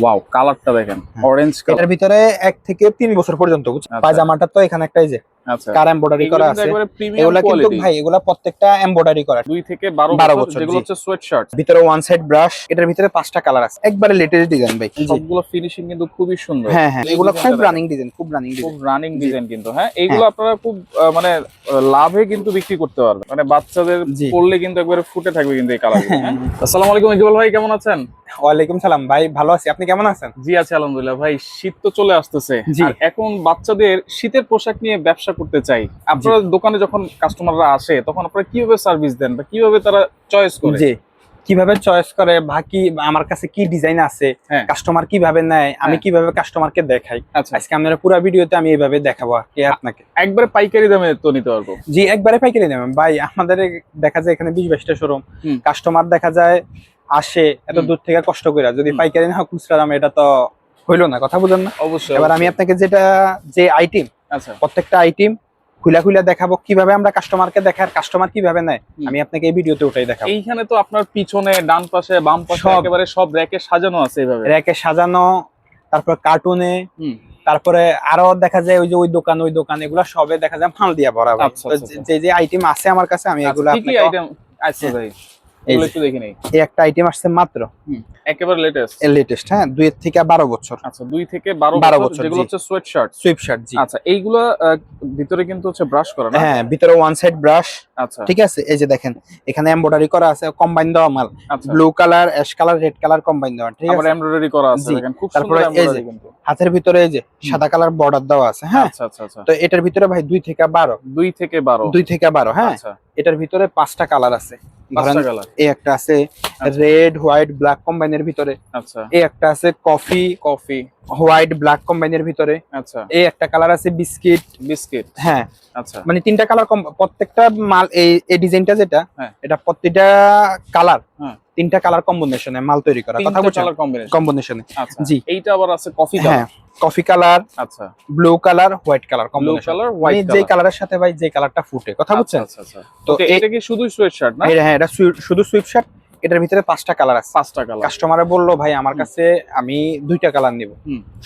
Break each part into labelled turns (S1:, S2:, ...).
S1: Wow কালারটা দেখেন। Orange
S2: কালারের ভিতরে এক থেকে তিন বছর পর্যন্ত বুঝছেন
S1: আচ্ছা।
S2: পায়জামাটা তো এখানে একটাই যে কার এমব্রয়ডারি করা আছে? এগুলা কিন্তু ভাই এগুলা প্রত্যেকটা এমব্রয়ডারি করা।
S1: দুই থেকে
S2: 12
S1: বছর যেগুলো হচ্ছে সোয়েট শার্ট
S2: ভিতরে ওয়ান সাইড ব্রাশ এটার ভিতরে পাঁচটা কালার আছে। একবারে লেটেস্ট ডিজাইন ভাই
S1: সবগুলো ফিনিশিং কিন্তু খুবই সুন্দর।
S2: হ্যাঁ হ্যাঁ এগুলো খুব রানিং ডিজাইন খুব রানিং
S1: খুব রানিং ডিজাইন কিন্তু হ্যাঁ? এইগুলো আপনারা খুব মানে লাভে কিন্তু বিক্রি করতে পারবেন। মানে বাচ্চাদের পড়লে কিন্তু একবারে ফুটে থাকবে কিন্তু এই কালার হ্যাঁ? আসসালামু আলাইকুম ইকবাল ভাই কেমন আছেন?
S2: ওয়ালাইকুম সালাম ভাই ভালো আছি। আপনি কেমন আছেন?
S1: জি আছে আলহামদুলিল্লাহ। ভাই শীত তো চলে আসতেছে। আর এখন বাচ্চাদের শীতের পোশাক নিয়ে ব্যবসা করতে চাই। আপনার দোকানে যখন কাস্টমাররা আসে তখন আপনারা কীভাবে সার্ভিস দেন বা কীভাবে তারা চয়েস করে?
S2: জি। কীভাবে চয়েস করে? বা কি আমার কাছে কি ডিজাইন আছে?
S1: হ্যাঁ।
S2: কাস্টমার কীভাবে নেয়? আমি
S1: হ্যাঁ।
S2: কীভাবে কাস্টমারকে দেখাই?
S1: আচ্ছা।
S2: আজকে আপনারা পুরো ভিডিওতে আমি এইভাবে দেখাবো আর কি আপনাকে।
S1: একবারে পাইকারি দামে তো নিতে পারব?
S2: জি একবারে পাইকারি নেবেন ভাই আমাদের দেখা যায় এখানে বিশ বাইশটা শোরুম কাস্টমার দেখা যায় আসে এত দূর থেকে কষ্ট করে যদি পাইকারি না হয় খুচরা দাম এটা তো হইল না কথা বুঝেন না।
S1: অবশ্যই
S2: এবার আমি আপনাকে যেটা যে আইটেম প্রত্যেকটা আইটেম খুলা খুলা দেখাবো কীভাবে আমরা কাস্টমারকে দেখার কাস্টমার কীভাবে নেয় আমি আপনাকে এই ভিডিওতে ওটাই দেখাবো।
S1: এইখানে তো আপনার পিছনে ডান পাশে বাম পাশে একেবারে সব র্যাকে সাজানো আছে এইভাবে
S2: র্যাকে সাজানো তারপর কার্টুনে। তারপরে আরও দেখা যায় ওই যে ওই দোকান ওই দোকান এগুলো সবে দেখা যায় মাল দিয়া ভরা ভাই।
S1: আচ্ছা, আচ্ছা,
S2: যে- যে আইটেম আছে আমার কাছে আমি এগুলো
S1: আচ্ছা,
S2: আপনাকে
S1: আইটেম আচ্ছা ভাই?
S2: এই
S1: এগুলো
S2: যে,
S1: একটু দেখে নেই।
S2: এই একটা আইটেম আসছে মাত্র।
S1: একেবারে লেটেস্ট
S2: লেটেস্ট হ্যাঁ দুই থেকে বারো বছর।
S1: আচ্ছা দুই থেকে বারো
S2: 12
S1: বছর যেগুলো হচ্ছে সোয়েট শার্ট
S2: সুইপ শার্ট জি।
S1: আচ্ছা এইগুলা ভিতরে কিন্তু হচ্ছে ব্রাশ করা না?
S2: হ্যাঁ ভিতরে ওয়ান সাইড ব্রাশ
S1: আচ্ছা।
S2: ঠিক আছে? এই যে দেখেন এখানে এমব্রয়ডারি করা আছে কম্বাইন দেওয়া মাল। Blue colour ash colour red colour combine দেওয়া ঠিক আছে?
S1: এমব্রয়ডারি করা আছে দেখেন খুব সুন্দর এমব্রয়ডারি কিন্তু।
S2: হাতের ভিতরে এই যে সাদা কালার বর্ডার দেওয়া আছে হ্যাঁ?
S1: আচ্ছা আচ্ছা আচ্ছা।
S2: তো এটার ভিতরে ভাই দুই থেকে বারো।
S1: দুই থেকে বারো।
S2: দুই থেকে বারো হ্যাঁ?
S1: আচ্ছা।
S2: এটার ভিতরে পাঁচটা কালার আছে। এই একটা আছে রেড হোয়াইট ব্ল্যাক কম্বাইনের ভিতরে।
S1: আচ্ছা।
S2: এই একটা আছে কফি
S1: কফি।
S2: হোয়াইট ব্ল্যাক কম্বাইনের ভিতরে।
S1: আচ্ছা।
S2: এই একটা কালার আছে বিস্কিট।
S1: বিস্কিট।
S2: হ্যাঁ।
S1: আচ্ছা।
S2: মানে তিনটা কালার প্রত্যেকটা মাল এই এই ডিজাইনটা যেটা
S1: হ্যাঁ।
S2: এটা প্রত্যেকটা কালার।
S1: হ্যাঁ।
S2: তিনটা কালার কম্বিনেশনে মাল তৈরি করা কথা বলছি
S1: কালার কম্বিনেশন
S2: কম্বিনেশনে
S1: আচ্ছা।
S2: জি।
S1: এইটা আবার আছে কফি
S2: হ্যাঁ
S1: কালার
S2: কফি কালার
S1: আচ্ছা।
S2: Blue colour white colour combination
S1: colour white
S2: যে
S1: কালার
S2: কালারের সাথে ভাই যে কালারটা ফুটে কথা বুঝছেন
S1: আচ্ছা আচ্ছা।
S2: তো
S1: এটা কি শুধু সুইট শার্ট না
S2: হ্যাঁ এটা শুধু সুইট শার্ট এটার ভিতরে পাঁচটা কালার আছে।
S1: পাঁচটা কালার
S2: কাস্টমারে বলল ভাই আমার কাছে আমি দুইটা কালার নিব।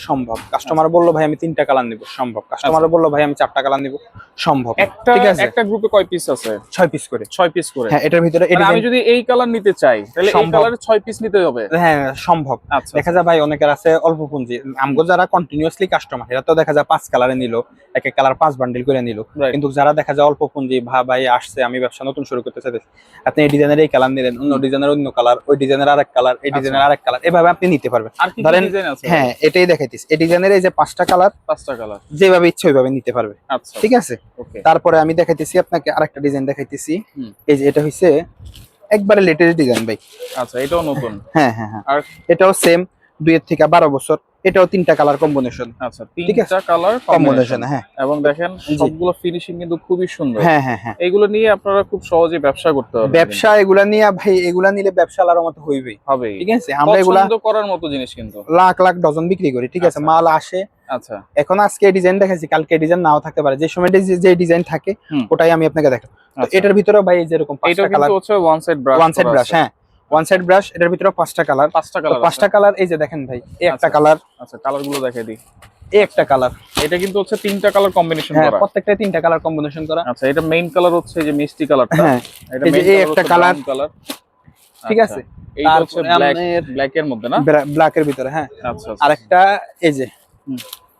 S2: সম্ভব। কাস্টমার বলল ভাই আমি তিনটা কালার নিব। সম্ভব। কাস্টমার বলল ভাই আমি চারটা কালার নিব। সম্ভব।
S1: একটা
S2: ঠিক আছে।
S1: একটা গ্রুপে কয় পিস আছে?
S2: ছয় পিস করে।
S1: ছয় পিস করে।
S2: হ্যাঁ এটার ভিতরে
S1: আমি যদি এই কালার নিতে চাই তাহলে এই। কালারে ছয় পিস নিতে হবে?
S2: হ্যাঁ সম্ভব।
S1: আচ্ছা।
S2: দেখা যায় ভাই অনেকের আছে অল্প পুঁজি। আমগো যারা কন্টিনিউয়াসলি কাস্টমার এরা তো দেখা যায় পাঁচ কালারে নিল এক এক কালার পাঁচ বান্ডিল করে নিল। কিন্তু যারা দেখা যায় অল্প পুঁজি ভা ভাই আসছে আমি ব্যবসা নতুন শুরু করতে চাইতেছি। আপনি এই ডিজাইনের এই কালার নিলেন অন্য ডিজাইনের অন্য কালার ওই ডিজাইনের আরেক কালার এই
S1: আচ্ছা।
S2: ডিজাইনের আরেক কালার এভাবে আপনি নিতে পারবেন। ধরেন- হ্যাঁ এটাই দেখাইতেছি। এই ডিজাইনের এই যে পাঁচটা কালার
S1: পাঁচটা কালার।
S2: যেভাবে ইচ্ছে ওইভাবে নিতে পারবে।
S1: আচ্ছা।
S2: ঠিক আছে?
S1: ওকে।
S2: তারপরে আমি দেখাইতেছি আপনাকে আরেকটা ডিজাইন দেখাইতেছি। এই যে এটা হইছে একবারে লেটেস্ট ডিজাইন ভাই।
S1: আচ্ছা এটাও নতুন।
S2: হ্যাঁ হ্যাঁ হ্যাঁ।
S1: আর
S2: এটাও সেম দুইয়ের থেকে বারো বছর। এটাও তিনটা কালার কম্বিনেশন
S1: আচ্ছা। তিনটা কালার
S2: কম্বিনেশন হ্যাঁ।
S1: এবং দেখেন। সবগুলো ফিনিশিং কিন্তু খুবই সুন্দর।
S2: হ্যাঁ হ্যাঁ হ্যাঁ।
S1: নিয়ে আপনারা খুব সহজে ব্যবসা করতে পারবেন।
S2: ব্যবসা এগুলা নিয়ে ভাই এগুলা নিলে ব্যবসা মতো
S1: হবে
S2: ঠিক আছে? আমরা এগুলা
S1: পছন্দ করার মতো জিনিস কিন্তু।
S2: লাখ লাখ ডজন বিক্রি করি ঠিক আছে?
S1: আচ্ছা।
S2: মাল আসে।
S1: আচ্ছা।
S2: এখন আজকে ডিজাইন দেখাইছি কালকে ডিজাইন নাও থাকতে পারে। যে সময় যে ডিজাইন থাকে ওটাই আমি আপনাকে দেখাবো।
S1: আচ্ছা।
S2: এটার ভিতরে ভাই যেরকম
S1: এটা কিন্তু হচ্ছে one side brush
S2: one side brush হ্যাঁ। ওয়ান সাইড ব্রাশ এটার ভিতরে পাঁচটা কালার
S1: পাঁচটা কালার
S2: পাঁচটা কালার এই যে দেখেন ভাই এই একটা
S1: আচ্ছা।
S2: কালার
S1: আচ্ছা কালারগুলো দেখাই দিই।
S2: এই একটা কালার
S1: এটা কিন্তু হচ্ছে তিনটা কালার কম্বিনেশন করা।
S2: প্রত্যেকটা তিনটা কালার কম্বিনেশন করা।
S1: আচ্ছা এটা মেইন কালার হচ্ছে যে মিষ্টি কালারটা
S2: হ্যাঁ
S1: এটা মেইন
S2: এই একটা
S1: কালার কালার
S2: ঠিক আছে?
S1: এইটা হচ্ছে ব্ল্যাক ব্ল্যাক এর মধ্যে না?
S2: ব্ল্যাক এর ভিতরে হ্যাঁ।
S1: আচ্ছা আচ্ছা।
S2: আরেকটা এই যে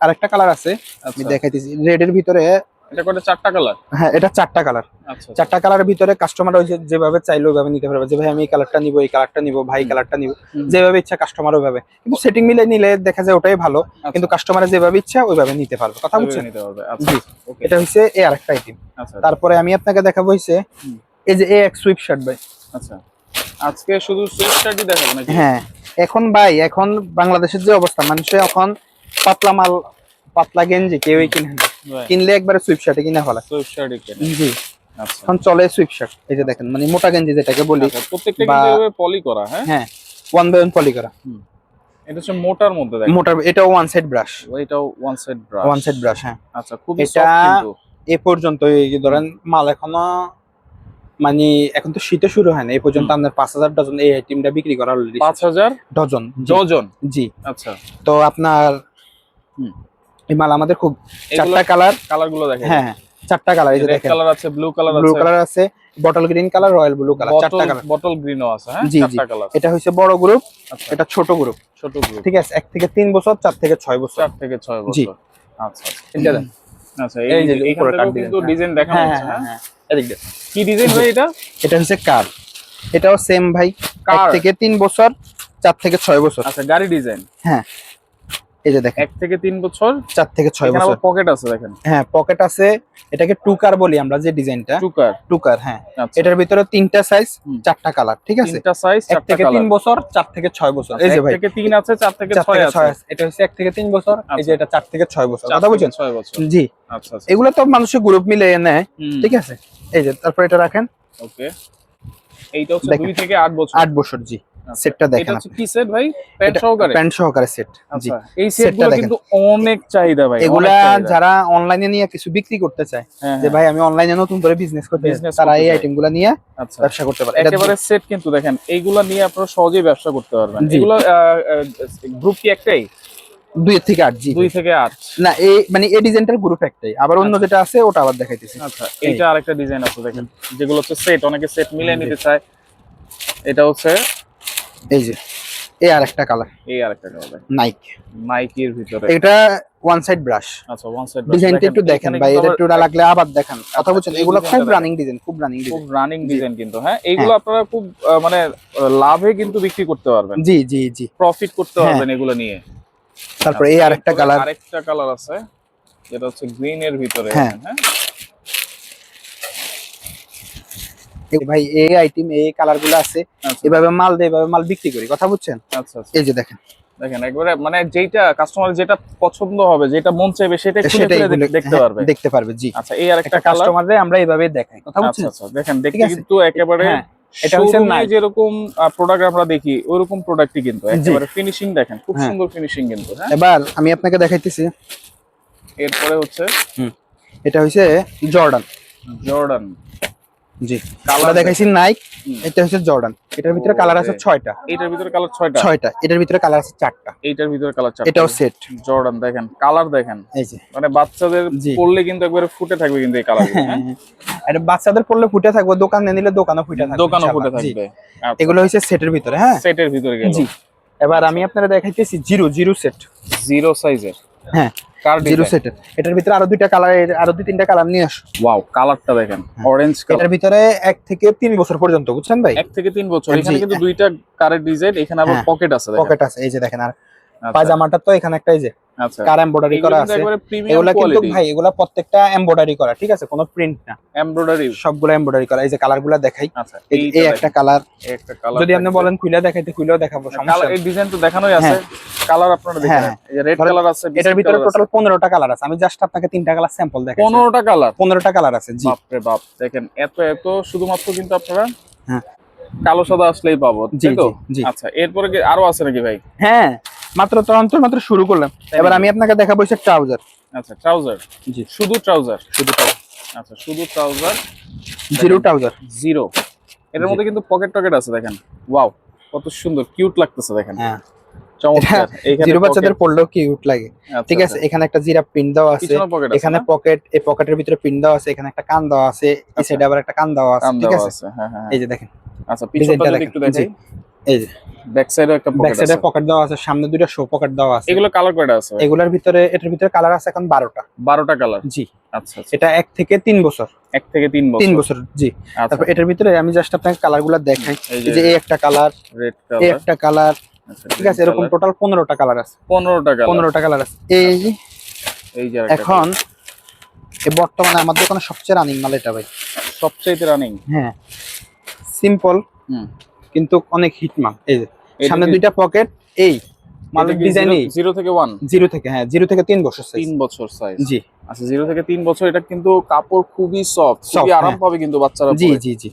S2: আরেকটা কালার আছে। আমি
S1: আচ্ছা।
S2: দেখাইতেছি। রেড এর ভিতরে
S1: এটা করে চারটা কালার
S2: হ্যাঁ এটা চারটা কালার
S1: আচ্ছা
S2: চারটা কালারের ভিতরে কাস্টমার ওই যেভাবে চাইলে ওইভাবে নিতে পারবে। যে ভাই আমি এই কালারটা নিব এই কালারটা নিব ভাই কালারটা নিব। যেভাবে ইচ্ছা কাস্টমার ওইভাবে। কিন্তু সেটিং মিলে নিলে দেখা যায় ওটাই ভালো।
S1: আচ্ছা,
S2: কিন্তু কাস্টমারের যেভাবে ইচ্ছা ওইভাবে নিতে পারবে। কথা বুঝছেন?
S1: নিতে পারবে। আচ্ছা
S2: জি। এটা এই আরেকটা আইটেম
S1: আচ্ছা
S2: তারপরে আমি আপনাকে দেখাবো হইছে এই যে এ এক সুইপ শার্ট ভাই।
S1: আচ্ছা। আজকে শুধু সুইট শার্টই দেখাবো নাকি?
S2: হ্যাঁ। এখন ভাই এখন বাংলাদেশের যে অবস্থা মানুষে এখন পাতলা মাল পাতলা গেঞ্জি কেউই কিনে না। কিনলে একবারে সুইপ শার্টে কিনে ফেলা।
S1: সুইট শার্টই
S2: জি।
S1: আচ্ছা।
S2: এখন চলে সুইপ শার্ট এই যে দেখেন মানে মোটা গেঞ্জি যেটাকে বলি
S1: আচ্ছা, প্রত্যেকটা কিন্তু পলি করা হ্যাঁ?
S2: হ্যাঁ ওয়ান বাই ওয়ান পলি করা।
S1: এটা হচ্ছে মোটার মধ্যে দেখেন।
S2: মোটা এটাও ওয়ান সাইড ব্রাশ
S1: এটাও one side brush
S2: one side brush হ্যাঁ।
S1: আচ্ছা খুবই
S2: এটা- এ পর্যন্ত এই যে ধরেন মাল এখনও মানে এখন তো শীতে শুরু হয় না এই পর্যন্ত আপনার পাঁচ হাজার ডজন এই আইটেমটা বিক্রি করা অলরেডি
S1: পাঁচ হাজার
S2: ডজন
S1: ডজন?
S2: জি।
S1: আচ্ছা।
S2: তো আপনার
S1: হুম।
S2: এই মাল আমাদের খুব চারটা কালার।
S1: কালারগুলো দেখেন।
S2: হ্যাঁ চারটা কালার এই যে দেখেন।
S1: কালার আছে ব্লু কালার
S2: ব্লু কালার আছে bottle green colour royal blue colour চারটা কালার।
S1: বটল গ্রিনও আছে হ্যাঁ। চারটা কালার
S2: এটা হচ্ছে বড় গ্রুপ
S1: আচ্ছা।
S2: এটা ছোট গ্রুপ
S1: ছোট গ্রুপ
S2: ঠিক আছে এক থেকে তিন বছর চার থেকে ছয় বছর।
S1: চার থেকে ছয় বছর। আচ্ছা আচ্ছা।
S2: এটা দেন।
S1: আচ্ছা
S2: এই যে
S1: যে
S2: উপরে কাট
S1: কিন্তু ডিজাইন দেখানো
S2: হ্যাঁ
S1: হচ্ছে
S2: হ্যাঁ
S1: হ্যাঁ?
S2: হ্যাঁ এদিক দিয়ে।
S1: কি ডিজাইন ভাই এটা?
S2: এটা হচ্ছে কার এটাও সেম ভাই। এক
S1: কার
S2: থেকে তিন বছর চার থেকে ছয় বছর।
S1: আচ্ছা গাড়ি ডিজাইন
S2: হ্যাঁ। এই যে দেখেন।
S1: এক থেকে তিন বছর।
S2: চার থেকে ছয় বছর।
S1: পকেট আছে দেখেন।
S2: হ্যাঁ পকেট আছে। এটাকে টুকার বলি আমরা যে ডিজাইনটা।
S1: টুকার
S2: টুকার হ্যাঁ।
S1: আচ্ছা।
S2: এটার ভিতরে তিনটা সাইজ চারটা কালার ঠিক আছে?
S1: তিনটা সাইজ
S2: এক থেকে তিন বছর চার থেকে ছয় বছর। এই যে ভাই।
S1: থেকে তিন আছে চার থেকে ছয় আছে।
S2: এটা হচ্ছে এক থেকে তিন বছর। এই যে
S1: আচ্ছা।
S2: এটা চার থেকে ছয় বছর। কথা বুঝছেন?
S1: ছয় বছর।
S2: জি।
S1: আচ্ছা আচ্ছা।
S2: এগুলো তো মানুষের গ্রুপ মিলে নেয় ঠিক আছে? এই যে তারপর এটা রাখেন।
S1: ওকে এইটা হচ্ছে দুই থেকে আট বছর।
S2: আট বছর জি।
S1: আচ্ছা।
S2: সেটটা দেখেন
S1: এটা হচ্ছে কি সেট ভাই? প্যান্ট সহকারে?
S2: প্যান্ট সহকারে সেট জি।
S1: আচ্ছা এই
S2: সেটটা
S1: সেটগুলো কিন্তু অনেক চাহিদা ভাই
S2: এগুলা যারা অনলাইনে নিয়ে কিছু বিক্রি করতে চায়
S1: হ্যাঁ,
S2: যে
S1: হ্যাঁ,
S2: ভাই আমি অনলাইনে নতুন করে বিজনেস করতে তারা এই
S1: চায়।
S2: আইটেমগুলা নিয়ে
S1: আচ্ছা।
S2: ব্যবসা করতে পারে।
S1: একেবারে সেট কিন্তু দেখেন এইগুলা নিয়ে আপনারা সহজেই ব্যবসা করতে পারবেন। এগুলো গ্রুপ কি একটাই?
S2: দুই থেকে আট জি।
S1: দুই থেকে আট।
S2: না এই মানে এই ডিজাইনটার গ্রুপ একটাই। আবার অন্য
S1: আচ্ছা।
S2: যেটা আছে ওটা আবার দেখাইতেছি।
S1: আচ্ছা এইটা আরেকটা ডিজাইন আছে দেখেন যেগুলো হচ্ছে সেট অনেকে সেট মিলিয়ে নিতে চায়। এটা হচ্ছে
S2: এই যে এই আর একটা কালার
S1: এই আরেকটা কালার
S2: নাইক
S1: নাইকির ভিতরে।
S2: এটা ওয়ান সাইড ব্রাশ
S1: আচ্ছা ওয়ান সাইড
S2: ডিজাইনটা একটু দেখেন ভাই এটা একটু লাগলে আবার দেখান। কথা বলছেন এগুলো খুব রানিং ডিজাইন খুব রানিং
S1: খুব রানিং ডিজাইন কিন্তু হ্যাঁ? এইগুলো আপনারা খুব মানে লাভে কিন্তু বিক্রি করতে পারবেন।
S2: জি জি জি।
S1: প্রফিট করতে
S2: হ্যাঁ।
S1: পারবেন এগুলো নিয়ে।
S2: তারপরে এই আর একটা
S1: এরপরে
S2: কালার
S1: আরেকটা কালার আছে যেটা হচ্ছে গ্রিন এর ভিতরে
S2: হ্যাঁ।
S1: হ্যাঁ
S2: ভাই এই আইটেম এই কালারগুলো আছে
S1: আচ্ছা।
S2: এভাবে মাল দেয় এভাবে মাল বিক্রি করি কথা বুঝছেন?
S1: আচ্ছা আচ্ছা।
S2: এই যে দেখেন।
S1: দেখেন একবারে মানে যেটা কাস্টমার যেটা পছন্দ হবে যেটা মন চাইবে দেখ- দেখতে
S2: হ্যাঁ,
S1: পারবে।
S2: দেখতে পারবে জি।
S1: আচ্ছা এই আরেকটা
S2: কাস্টমারদের আমরা এইভাবে দেখাই কথা
S1: আচ্ছা
S2: বুঝছেন?
S1: আচ্ছা দেখেন দেখতে কিন্তু একেবারে
S2: হ্যাঁ, এটা হচ্ছে Nike।
S1: যেরকম প্রোডাক্ট আমরা দেখি ওইরকম প্রোডাক্টই কিন্তু। একেবারে ফিনিশিং দেখেন খুব
S2: হ্যাঁ।
S1: সুন্দর ফিনিশিং কিন্তু
S2: এবার আমি আপনাকে দেখাইতেছি।
S1: এরপরে হচ্ছে?
S2: এটা হচ্ছে জর্ডান
S1: জর্ডান
S2: জি। দেখাইছি নাইক এটা হচ্ছে জর্ডান এটার ভিতরে কালার আছে
S1: রে।
S2: ছয়টা।
S1: এইটার ভিতরে কালার ছয়টা?
S2: ছয়টা। এটার ভিতরে কালার আছে
S1: ভিতরে কালার
S2: এটাও সেট
S1: জর্ডান দেখেন। কালার দেখেন।
S2: এই যে।
S1: মানে বাচ্চাদের। পড়লে কিন্তু একবারে ফুটে থাকবে কিন্তু এই কালার হ্যাঁ?
S2: এটা বাচ্চাদের পড়লে ফুটে থাকবে দোকানে নিলে দোকানও ফুটে থাকবে
S1: দোকানও ফুটে থাকবে। আচ্ছা,
S2: এগুলো হচ্ছে সেটের ভিতরে হ্যাঁ?
S1: সেটের ভিতরে গেল।
S2: জি। এবার আমি আপনারা দেখাইতেছি জিরো জিরো সেট
S1: জিরো সাইজের
S2: হ্যাঁ। জিরো সেটের এটার ভিতরে আরও দুইটা কালার আরও দুই তিনটা কালার নিয়ে আসো।
S1: ওয়াও কালারটা দেখেন
S2: হ্যাঁ।
S1: অরেঞ্জ কালার
S2: এটার ভিতরে এক থেকে তিন বছর পর্যন্ত বুঝছেন ভাই?
S1: এক থেকে তিন বছর এখানে কিন্তু দুইটা কারের ডিজাইন এখানে আবার
S2: হ্যাঁ।
S1: পকেট আছে
S2: পকেট আছে এই যে দেখেন আর
S1: আচ্ছা,
S2: পাজামাটা তো এখানে একটা এই যে
S1: আচ্ছা।
S2: কার এমব্রয়ডারি করা আছে। এগুলা কিন্তু ভাই এগুলা প্রত্যেকটা এমব্রয়ডারি করা ঠিক আছে? কোনো প্রিন্ট না।
S1: এমব্রয়ডারি
S2: সবগুলো এমব্রয়ডারি করা। এই যে কালার দেখাই
S1: আচ্ছা
S2: এই একটা কালার
S1: একটা কালার
S2: যদি আপনি বলেন খুলে দেখাইতে খুলেও দেখাবো সমস্যা
S1: এই ডিজাইন তো দেখানোই আছে। কালার আপনারা দেখেন
S2: হ্যাঁ,
S1: এই যে রেড কালার আছে
S2: এটার ভিতরে টোটাল পনেরোটা কালার আছে। আমি জাস্ট আপনাকে তিনটা কালার স্যাম্পল দেখাই
S1: পনেরোটা কালার
S2: পনেরোটা কালার আছে জি।
S1: বাপ রে বাপ। দেখেন এত এত শুধুমাত্র কিন্তু আপনারা
S2: হ্যাঁ।
S1: কালো সাদা আসলেই পাবো
S2: জি
S1: তাই তো? আচ্ছা এরপরে কি আরও আছে নাকি ভাই?
S2: হ্যাঁ মাত্র তো অন্তর মাত্র শুরু করলাম। এবার আমি আপনাকে দেখাবো হচ্ছে ট্রাউজার।
S1: আচ্ছা ট্রাউজার?
S2: জি।
S1: শুধু ট্রাউজার?
S2: শুধু
S1: আচ্ছা শুধু ট্রাউজার?
S2: Zero trouser.
S1: জিরো। এটার মধ্যে কিন্তু পকেট টকেট আছে দেখেন। ওয়াও কত সুন্দর কিউট লাগতেছে দেখেন।
S2: হ্যাঁ।
S1: চমৎকার।
S2: জিরো বাচ্চাদের পড়লেও কিউট লাগে।
S1: আচ্ছা,
S2: ঠিক আছে এখানে একটা জিরা প্রিন্ট দেওয়া
S1: আচ্ছা।
S2: আছে এখানে পকেট এই পকেটের ভিতরে প্রিন্ট দেওয়া আছে এখানে একটা কান দেওয়া আছে এই
S1: আচ্ছা।
S2: সাইডে আবার একটা কান দেওয়া আছে
S1: কান
S2: ঠিক
S1: দেওয়া
S2: আছে?
S1: আছে হ্যাঁ হ্যাঁ
S2: এই যে দেখেন।
S1: আচ্ছা পিছনটা একটু দেখাই।
S2: এই যে
S1: ব্যাক একটা
S2: ব্যাক সাইডে পকেট দেওয়া আছে সামনে দুইটা শো পকেট দেওয়া আছে।
S1: এগুলো কালার কয়টা আছে
S2: এগুলোর ভিতরে এটার ভিতরে কালার আছে এখন বারোটা।
S1: 12টা কালার
S2: জি।
S1: আচ্ছা আচ্ছা।
S2: এটা থেকে বছর।
S1: এক থেকে বছর?
S2: বছর জি।
S1: আচ্ছা।
S2: তারপর এটার ভিতরে আমি জাস্ট আপনাকে দেখাই।
S1: এই
S2: এই যে এই একটা কালার
S1: রেড
S2: এই একটা কালার ঠিক আছে এরকম টোটাল পনেরোটা কালার আছে।
S1: 15টা কালার
S2: পনেরোটা কালার আছে। এই
S1: এই যে
S2: এখন এই বর্তমানে আমার দোকানে সবচেয়ে রানিং মাল এটা ভাই।
S1: সবচেয়ে রানিং
S2: হ্যাঁ। সিম্পল
S1: হুম।
S2: কিন্তু অনেক হিট মাল এই যে সামনে দুইটা পকেট এই মালের ডিজাইন এই।
S1: জিরো থেকে ওয়ান
S2: জিরো থেকে হ্যাঁ জিরো থেকে তিন বছর size।
S1: তিন বছর সাইজ
S2: জি।
S1: আচ্ছা জিরো থেকে তিন বছর এটা কিন্তু কাপড় খুবই সফট খুবই আরাম
S2: হ্যাঁ।
S1: পাবে কিন্তু বাচ্চারা
S2: জি
S1: পরে।
S2: জি জি।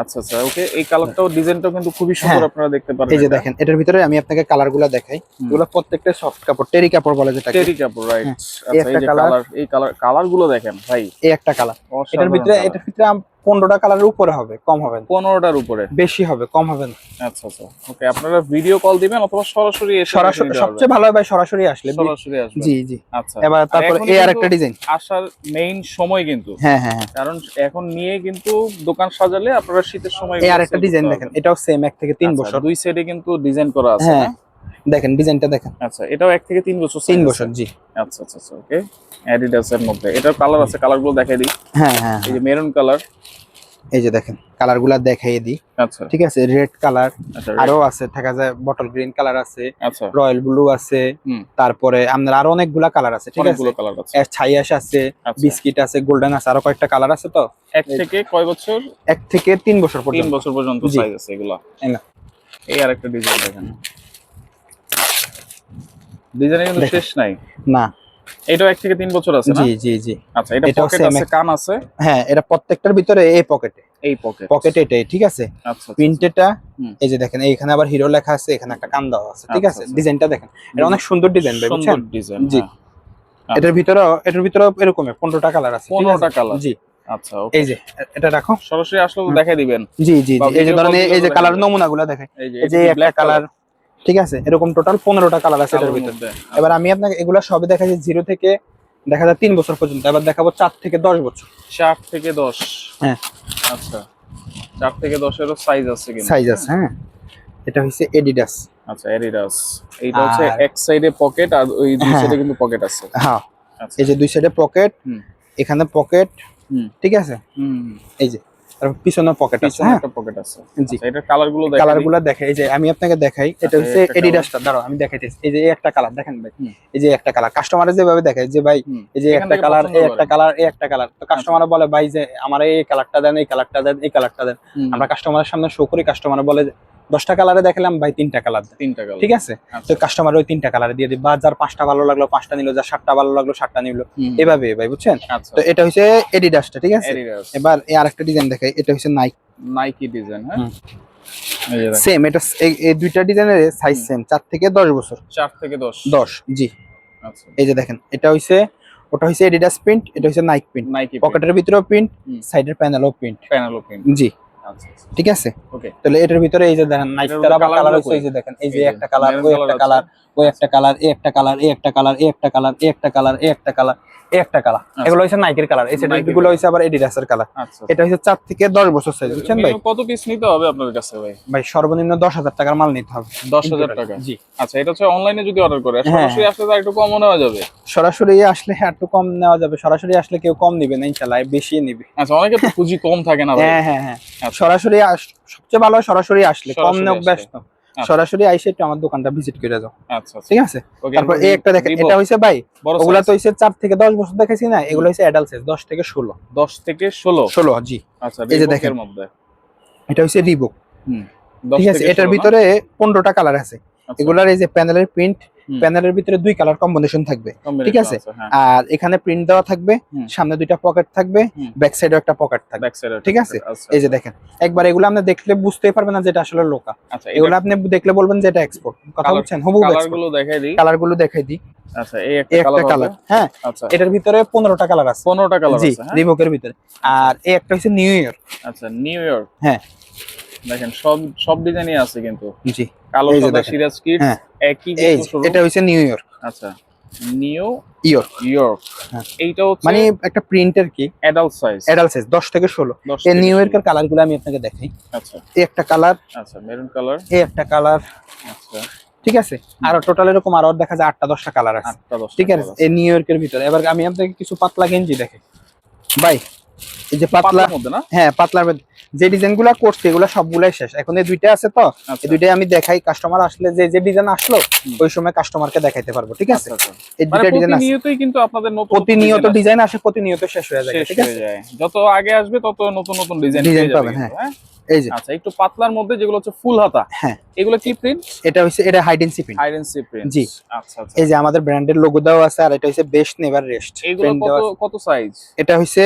S1: আচ্ছা আচ্ছা ওকে এই কালারটাও ডিজাইনটাও কিন্তু খুবই সুন্দর
S2: হ্যাঁ।
S1: আপনারা দেখতে পারেন
S2: এই যে দেখেন এটার ভিতরে আমি আপনাকে কালারগুলা দেখাই এগুলো প্রত্যেকটা সফট কাপড় টেরি কাপড় বলে যেটাকে।
S1: টেরি কাপড় রাইট
S2: হ্যাঁ।
S1: আচ্ছা এই যে কালার এই কালার কালারগুলো দেখেন ভাই।
S2: এই একটা কালার এটার ভিতরে এটার ভিতরে পনেরোটা কালারের উপরে হবে কম হবে
S1: পনেরোটার উপরে?
S2: বেশি হবে কম হবে না।
S1: আচ্ছা আচ্ছা। ওকে আপনারা ভিডিও কল দিবেন অথবা সরাসরি এসে
S2: সরাসরি সবচেয়ে ভালো হয় ভাই সরাসরি আসলে।
S1: সরাসরি আসবেন।
S2: জি জি।
S1: আচ্ছা।
S2: এবার তারপরে এই আর
S1: কিন্তু
S2: একটা ডিজাইন
S1: আসার মেইন সময় কিন্তু।
S2: হ্যাঁ হ্যাঁ হ্যাঁ।
S1: কারণ এখন নিয়ে কিন্তু দোকান সাজালে আপনারা শীতের সময়
S2: এই আর একটা
S1: sell
S2: ডিজাইন দেখেন এটাও সেম এক থেকে তিন
S1: আচ্ছা,
S2: বছর।
S1: দুই সাইডে কিন্তু ডিজাইন করা আছে
S2: হ্যাঁ? দেখেন ডিজাইনটা দেখেন।
S1: আচ্ছা এটাও এক থেকে তিন বছর
S2: তিন বছর জি।
S1: আচ্ছা আচ্ছা আচ্ছা ওকে। অ্যাডিডাস এর মধ্যে। এটার কালার আছে কালারগুলো দেখাই দিই।
S2: হ্যাঁ হ্যাঁ
S1: এই যে মেরুন কালার
S2: এই যে দেখেন কালারগুলা দেখাই দিই।
S1: আচ্ছা।
S2: ঠিক আছে রেড কালার
S1: আচ্ছা
S2: আরও আছে দেখা যায় বটল গ্রিন কালার আছে
S1: আচ্ছা।
S2: রয়্যাল ব্লু আছে। তারপরে আপনার আরও অনেকগুলা কালার আছে ঠিক আছে?
S1: কালার আছে।
S2: ছাইয়াস আছে
S1: আচ্ছা।
S2: বিস্কিট আছে গোল্ডেন আছে আরও কয়েকটা কালার আছে তো?
S1: এক থেকে কয় বছর?
S2: এক থেকে তিন বছর
S1: তিন
S2: পর্যন্ত।
S1: বছর পর্যন্ত। সাইজ আছে এগুলা।
S2: এই না।
S1: এই আর একটা ডিজাইন দেখেন। ডিজাইনে কিন্তু। শেষ নাই।
S2: না।
S1: এটাও এক থেকে তিন বছর আছে না?
S2: জি জি জি।
S1: আচ্ছা এটা পকেট আছে কান আছে?
S2: হ্যাঁ এটা প্রত্যেকটার ভিতরে এই পকেটে
S1: এই পকেট
S2: পকেটে এটাই ঠিক আছে?
S1: আচ্ছা আচ্ছা,
S2: প্রিন্টেডটা
S1: হুম।
S2: এই যে দেখেন এইখানে আবার হিরো লেখা আছে এখানে একটা কান দেওয়া আছে ঠিক
S1: আচ্ছা,
S2: আছে?
S1: আচ্ছা।
S2: ডিজাইনটা দেখেন। এটা অনেক সুন্দর ডিজাইন ভাই বুঝছেন?
S1: সুন্দর ডিজাইন
S2: জি। এটার ভিতরে এটার ভিতরে এরকম পনেরোটা কালার আছে ঠিক আছে?
S1: 15টা colour।
S2: জি।
S1: আচ্ছা
S2: এই যে এটা রাখো।
S1: সরাসরি আসলে দেখাই দিবেন।
S2: জি জি এই যে ধরেন এই- যে কালার। নমুনাগুলো দেখেন।
S1: এই যে
S2: একটা কালার ঠিক আছে? এরকম টোটাল পনেরোটা কালার আছে এটার ভিতরে। এবার আমি আপনাকে এগুলো সবই দেখাচ্ছি জিরো থেকে দেখা যায় তিন বছর পর্যন্ত। এবার দেখাবো চার থেকে দশ বছর।
S1: চার থেকে দশ।
S2: হ্যাঁ।
S1: আচ্ছা। চার থেকে দশেরও সাইজ আছে কিন্তু।
S2: সাইজ আছে হ্যাঁ। এটা হচ্ছে এডিডাস
S1: আচ্ছা এডিডাস এইটা হচ্ছে এক সাইডে পকেট আর ওই দুই
S2: হ্যাঁ।
S1: সাইডে কিন্তু পকেট আছে।
S2: হ্যাঁ।
S1: আচ্ছা।
S2: এই যে দুই সাইডে পকেট। এখানে পকেট ঠিক আছে? এই যে। তারপর পিছনে পকেট আছে হ্যাঁ?
S1: একটা পকেট আছে।
S2: জি।
S1: এটা এটার কালারগুলো দেখাই
S2: এই যে আমি আপনাকে দেখাই এটা
S1: আচ্ছা,
S2: হচ্ছে এডিডাসটা দাঁড়াও আমি দেখাইতেছি। এই যে এই একটা কালার দেখেন ভাই। এই যে একটা কালার কাস্টমারে যেভাবে দেখে যে ভাই এই যে একটা কালার এই একটা কালার এই একটা কালার তো কাস্টমার বলে ভাই যে আমার এই কালারটা দেন এই কালারটা দেন এই কালারটা দেন। আমরা কাস্টমারের সামনে শো করি কাস্টমার বলে দশটা কালারে দেখালাম ভাই তিনটা কালার
S1: তিনটা কালার।
S2: ঠিক আছে? তো কাস্টমার ওই তিনটা কালারে দিয়ে দিই বা যার পাঁচটা ভালো লাগল পাঁচটা নিল যার সাতটা ভালো লাগল সাতটা নিল। এভাবে ভাই বুঝছেন?
S1: আচ্ছা।
S2: তো এটা হচ্ছে এডিডাসটা ঠিক আছে? এবার এই আরেকটা ডিজাইন দেখাই। এটা হচ্ছে নাইক
S1: নাইকি ডিজাইন হ্যাঁ?
S2: সেম এটা এই- দুইটা ডিজাইনের সাইজ সেম চার থেকে দশ বছর।
S1: চার থেকে দশ।
S2: দশ জি।
S1: আচ্ছা।
S2: এই যে দেখেন এটা হইছে ওটা হইছে এডিডাস প্রিন্ট এটা হইছে নাইক প্রিন্ট পকেটের ভিতরেও প্রিন্ট। সাইডের প্যানেলও প্রিন্ট
S1: প্যানেল প্রিন্ট
S2: জি।
S1: আচ্ছা
S2: ঠিক আছে?
S1: ওকে
S2: তাহলে এটার ভিতরে এই যে দেখেন
S1: নাইট
S2: কালার কালার এই যে দেখেন এই যে একটা কালার ওই একটা কালার ওই একটা কালার এই একটা কালার এই একটা কালার এই একটা কালার এই একটা কালার এই একটা কালার একটা কালার।
S1: আচ্ছা।
S2: এগুলো হচ্ছে নাইকের কালার। এই হচ্ছে আবার এডিডাসের কালার।
S1: আচ্ছা।
S2: এটা হচ্ছে থেকে দশ বছর সাইজ বুঝছেন ভাই?
S1: কত পিস নিতে হবে আপনার কাছে ভাই?
S2: সর্বনিম্ন টাকার মাল নিতে হবে।
S1: দশ হাজার টাকা?
S2: জি।
S1: আচ্ছা এটা হচ্ছে অনলাইনে যদি অর্ডার করে
S2: হ্যাঁ,
S1: সরাসরি আসলে একটু কমও নেওয়া যাবে?
S2: সরাসরি আসলে একটু কম নেওয়া যাবে। সরাসরি আসলে কেউ কম নিবে না ইনশাল্লাহ বেশি নিবে।
S1: আচ্ছা অনেকে তো পুঁজি কম থাকে না ভাই।
S2: হ্যাঁ হ্যাঁ হ্যাঁ।
S1: আচ্ছা।
S2: সরাসরি সবচেয়ে ভালো সরাসরি আসলে কম
S1: আসলে।
S2: ব্যস্ত। সরাসরি আইসে একটু আমার দোকানটা ভিজিট করে যাও।
S1: আচ্ছা আচ্ছা।
S2: ঠিক আছে? তারপর এই একটা দেখেন এটা হইছে ভাই ওগুলা তো হইছে 4 থেকে দশ বছর দেখাইছি না এগুলো হইছে অ্যাডাল্ট সাইজ দশ থেকে 16
S1: 10 থেকে ষোলো?
S2: ষোলো জি।
S1: আচ্ছা
S2: এই যে দেখেন।
S1: মধ্যে।
S2: এটা হইছে রিবুক
S1: হুম
S2: ঠিক আছে এটার
S1: 16?
S2: ভিতরে পনেরোটা কালার আছে।
S1: আচ্ছা,
S2: এগুলার এই যে প্যানেলের প্রিন্ট। প্যানেলের ভিতরে দুই কালার কম্বিনেশন থাকবে। ঠিক আছে?
S1: হ্যাঁ।
S2: আর এখানে প্রিন্ট দেওয়া থাকবে সামনে দুইটা পকেট থাকবে ব্যাক সাইডেও একটা পকেট থাকবে। ঠিক আছে? এই যে দেখেন একবার এগুলো আপনি দেখলে বুঝতেই পারবেন না যেটা আসলে লোকা
S1: আচ্ছা
S2: এগুলো আপনি দেখলে বলবেন যে এটা এক্সপোর্ট কথা বলছেন? হুবহু
S1: কালারগুলো দেখাই দিই।
S2: কালারগুলো দেখাই দিই।
S1: আচ্ছা এই একটা কালার
S2: হ্যাঁ
S1: আচ্ছা।
S2: এটার ভিতরে পনেরোটা কালার আছে।
S1: পনেরোটা কালার আছে হ্যাঁ।
S2: রিবকের ভিতরে। আর এই একটা হচ্ছে নিউ
S1: আচ্ছা নিউ ইয়র্ক
S2: হ্যাঁ।
S1: দেখেন সব সব ডিজাইনই আছে কিন্তু।
S2: জি।
S1: কালো সাদা সিরাজ কিডস
S2: হ্যাঁ।
S1: একই
S2: এটা হচ্ছে নিউ ইয়ার
S1: আচ্ছা নিউ
S2: ইয়র
S1: ইয়র্ক।
S2: হ্যাঁ।
S1: এইটা হচ্ছে
S2: মানে একটা প্রিন্টের কি?
S1: Adult size.
S2: অ্যাডাল্ট সাইজ দশ থেকে ষোলো। এই নিউ ইয়র্কের কালারগুলো আমি আপনাকে দেখাই।
S1: আচ্ছা।
S2: এই একটা কালার
S1: আচ্ছা মেরুন কালার।
S2: এই একটা কালার।
S1: আচ্ছা।
S2: ঠিক আছে? আর টোটাল এরকম আরও দেখা যায় আটটা দশটা কালার আছে। ঠিক আছে। এই নিউ ইয়র্কের ভিতরে। এবার আমি আপনাকে কিছু পাতলা গেঞ্জি দেখাই। ভাই এই যে পাতলা
S1: পাতলার মধ্যে না?
S2: হ্যাঁ পাতলার মধ্যে। যে ডিজাইনগুলা করছে এগুলো সবগুলাই শেষ। এখন এই দুইটা আছে তো
S1: আচ্ছা।
S2: এই দুইটাই আমি দেখাই। কাস্টমার আসলে যে যে ডিজাইন আসলো। ওই সময় কাস্টমারকে দেখাইতে পারব ঠিক আছে?
S1: আচ্ছা আচ্ছা।
S2: এই
S1: মানে
S2: দুইটা ডিজাইন আছে।
S1: প্রতিনিয়তই কিন্তু আপনাদের নতুন
S2: প্রতিনিয়ত ডিজাইন আসে। প্রতিনিয়ত শেষ হয়ে যায় ঠিক আছে?
S1: যত আগে আসবে তত নতুন নতুন ডিজাইন পেয়ে
S2: পাবেন,
S1: হ্যাঁ।
S2: এই যে।
S1: আচ্ছা একটু পাতলার মধ্যে যেগুলো হচ্ছে ফুল হাতা
S2: হ্যাঁ।
S1: এগুলো কি প্রিন্ট
S2: এটা হচ্ছে এটা high density print
S1: high density print
S2: জি।
S1: আচ্ছা আচ্ছা।
S2: এই যে আমাদের ব্র্যান্ডের লোগো দেওয়া আছে আর এটা হচ্ছে বেস্ট নেভার রেস্ট
S1: এগুলো কত কত সাইজ
S2: এটা হচ্ছে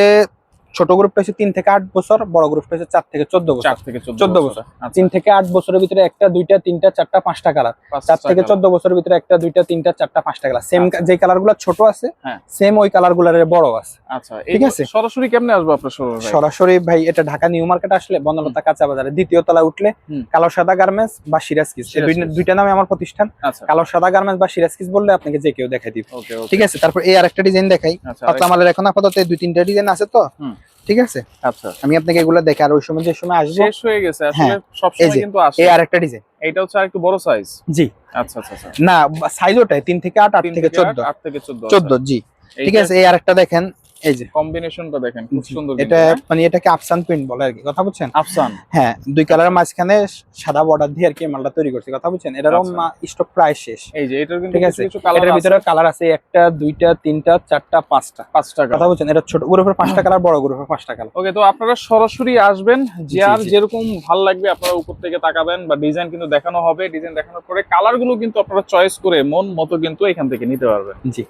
S2: ছোট গ্রুপটা হচ্ছে তিন থেকে আট বছর বড় গ্রুপটা হচ্ছে চার থেকে চোদ্দ বছর।
S1: চার থেকে চোদ্দ
S2: বছর।
S1: আচ্ছা।
S2: তিন থেকে আট বছরের ভিতরে একটা দুইটা তিনটা চারটা পাঁচটা কালার। চার থেকে চোদ্দ বছরের ভিতরে একটা দুইটা তিনটা চারটা পাঁচটা কালার। সেম
S1: আচ্ছা।
S2: যে কালারগুলো ছোট আছে
S1: হ্যাঁ।
S2: সেম ওই কালারগুলার বড় আছে।
S1: আচ্ছা
S2: ঠিক আছে।
S1: সরাসরি কেমনে আসব আপনার ভাই?
S2: সরাসরি ভাই এটা ঢাকা নিউ মার্কেট আসলে বনলতা কাঁচা বাজারে দ্বিতীয় তলা উঠলে কালো সাদা গার্মেন্টস বা সিরাজ কিস। দুইটা নামে আমার প্রতিষ্ঠান। কালো সাদা গার্মেন্টস বা সিরাজ কিস বললে আপনাকে যে কেউ দেখাই দিব। ঠিক আছে? তারপর এই আরেকটা ডিজাইন দেখাই। পাতলা মালের এখন আপাতত দুই তিনটা ডিজাইন আছে তো। ঠিক আছে?
S1: আচ্ছা।
S2: আমি আপনাকে এগুলো দেখে আর ওই সময় যে সময় আসবে
S1: শেষ হয়ে গেছে। আসলে
S2: হ্যাঁ,
S1: সব সময় কিন্তু আসে।
S2: এই আরেকটা ডিজাইন
S1: এটা হচ্ছে আরেকটু বড় সাইজ
S2: জি।
S1: আচ্ছা আচ্ছা আচ্ছা।
S2: না সাইজ ওটাই তিন থেকে আট আট
S1: তিন
S2: থেকে চোদ্দ।
S1: আট, আট থেকে চোদ্দ
S2: চোদ্দ জি। ঠিক আছে এই আরেকটা দেখেন। এই যে।
S1: কম্বিনেশনটা দেখেন খুব সুন্দর
S2: এটা
S1: হ্যাঁ?
S2: মানে এটাকে আফসান প্রিন্ট বলে আর কি কথা বুঝছেন?
S1: আফসান
S2: হ্যাঁ দুই কালারের মাঝখানে সাদা বর্ডার দিয়ে আর কি মালটা তৈরি করছি কথা বুঝছেন? এটারও
S1: আচ্ছা।
S2: স্টক প্রায় শেষ।
S1: এই যে এটার কিন্তু
S2: ঠিক আছে?
S1: কালার
S2: এটার ভিতরে কালার আছে একটা দুইটা তিনটা চারটা পাঁচটা।
S1: পাঁচ টাকা
S2: কথা বুঝছেন? এটা ছোট গ্রুপের পাঁচটা কালার বড় গ্রুপের পাঁচটা কালার
S1: ওকে তো আপনারা সরাসরি আসবেন যে
S2: আর
S1: যেরকম ভালো লাগবে আপনারা উপর থেকে তাকাবেন বা ডিজাইন কিন্তু দেখানো হবে। ডিজাইন দেখানোর পরে কালারগুলো কিন্তু আপনারা চয়েস করে মন মতো কিন্তু এখান থেকে নিতে পারবেন।
S2: জি।